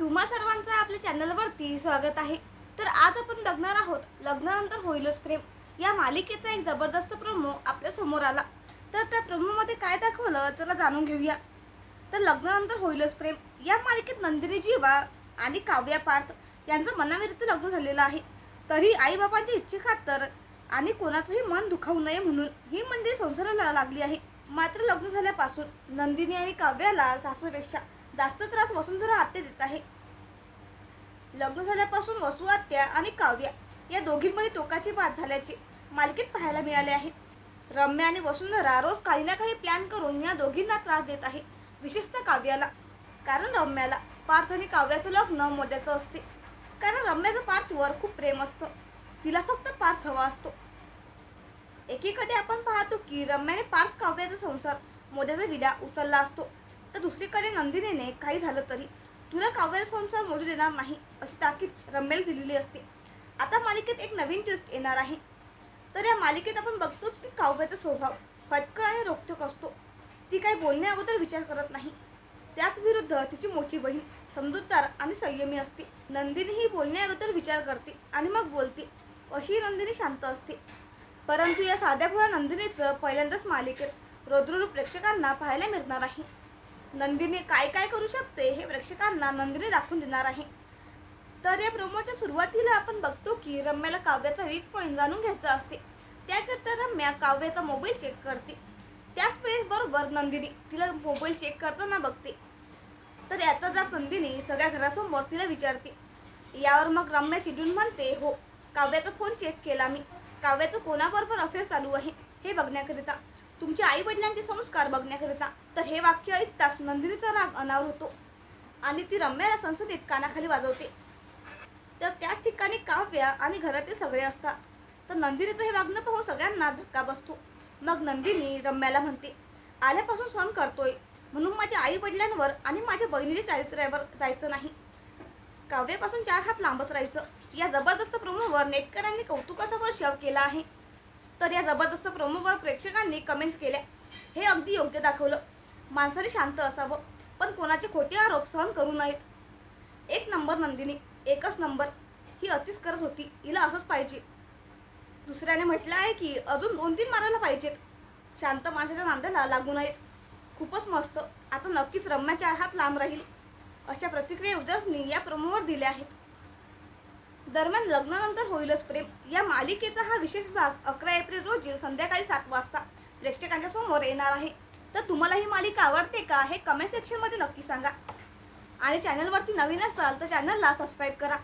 तुम्हा सर्वांचं आपल्या चॅनलवरती स्वागत आहे. तर आज आपण बघणार आहोत लग्नानंतर होईलच प्रेम. या मालिकेचा एक जबरदस्त प्रोमो आपल्यासमोर आला. तर त्या प्रोमोमध्ये काय दाखवलं चला जाणून घेऊया. तर लग्नानंतर होईलच प्रेम. या मालिकेत नंदिनी जीवा आणि काव्या पार्थ यांचं मनाविरुद्ध लग्न झालेलं आहे. तरी आईबाबांच्या इच्छेखातर आणि कोणाचंही मन दुखावू नये म्हणून ही मंदिर संसाराला लागली आहे. मात्र लग्न झाल्यापासून नंदिनी आणि काव्याला सासूपेक्षा जास्त त्रास वसुंधरा आत्या देत आहे. लग्न झाल्यापासून वसु आत्या आणि काव्या या दोघींमध्ये टोकाची बात झाल्याचे मालकीत पाहायला मिळाले आहे. रम्या आणि वसुंधरा रोज काही ना काही प्लॅन करून या दोघींना त्रास देत आहे विशेषतः काव्याला. कारण रम्याला पार्थ आणि काव्याचं लग्न मोठ्याचं असते. कारण रम्याचं पार्थवर खूप प्रेम असतं. तिला फक्त पार्थ हवा असतो. एकीकडे आपण पाहतो की रम्याने पार्थ काव्याचा संसार मोठ्याचा विडा उचलला असतो. तर दुसरीकडे नंदिनीने काही झालं तरी तुला काव्याचा संसार मोडू देणार नाही अशी ताकीद रम्याला दिलेली असते. आता मालिकेत एक नवीन ट्विस्ट येणार आहे. तर या मालिकेत आपण बघतोच की काव्याचा स्वभाव फटकर आणि रोखठोक असतो. ती काही बोलण्या अगोदर विचार करत नाही. त्याच विरुद्ध तिची मोठी बहीण समजूतदार आणि संयमी असते. नंदिनी ही बोलण्या अगोदर विचार करते आणि मग बोलते. अशी नंदिनी शांत असते. परंतु या साध्या भोळ्या नंदिनीचं पहिल्यांदाच मालिकेत रौद्ररूप प्रेक्षकांना पाहायला मिळणार आहे. नंदिनी काय काय करू शकते हे प्रेक्षकांना नंदिनी दाखवून देणार आहे. तर या प्रोमोच्या सुरुवातीला आपण बघतो की रम्याला काव्याचा वीक पॉईंट जाणून घ्यायचा असते. त्याकरता रम्या काव्याचा मोबाईल चेक करते. त्याच वेळेस बरोबर नंदिनी तिला मोबाईल चेक करताना बघते. तर याचा जाब नंदिनी सगळ्या घरासमोर तिला विचारते यावर मग रम्या चिडून म्हणते? हो. काव्याचा फोन चेक केला मी. काव्याचं कोणाबरोबर अफेअर चालू आहे? हे बघण्याकरिता. तुमच्या आई वडिलांचे संस्कार बघण्याकरिता तर हे वाक्य ऐकताच नंदिनीचा राग अनावर होतो. आणि ती रम्याला संसदेत कानाखाली वाजवते. तर त्याच ठिकाणी काव्या आणि घरातील सगळे असतात. तर नंदिनीचं हे वागणं पाहून हो सगळ्यांना धक्का बसतो. मग नंदिनी रम्याला म्हणते आल्यापासून सहन करतोय. म्हणून माझ्या आई वडिलांवर आणि माझ्या बहिणीच्या चारित्र्यावर जायचं नाही. काव्यापासून चार हात लांबच राहायचं. या जबरदस्त प्रोमोवर नेटकरांनी कौतुकाचा वर्षाव केला आहे. तर या जबरदस्त प्रोमोवर प्रेक्षकांनी कमेंट्स केल्या. हे अगदी योग्य दाखवलं. माणसाने शांत असावं पण कोणाचे खोटे आरोप सहन करू नयेत. एक नंबर नंदिनी एकच नंबर. ही अतिच करत होती हिला असंच पाहिजे. दुसऱ्याने म्हटलं आहे की अजून दोन तीन मारायला पाहिजेत. शांत माणसाच्या नांद्याला लागू नयेत. खूपच मस्त. आता नक्कीच रम्याच्या हात लांब राहील. अशा प्रतिक्रिया युजर्सनी या प्रोमोवर दिल्या आहेत. दरम्यान लग्नानंतर होईलच प्रेम. या मालिकेचा हा विशेष भाग अकरा एप्रिल रोजी संध्याकाळी सात वाजता प्रेक्षकांच्या समोर येणार आहे. तर तुम्हाला ही मालिका आवडते का हे कमेंट सेक्शनमध्ये नक्की सांगा. आणि चॅनलवरती नवीन असाल तर चॅनलला सबस्क्राईब करा.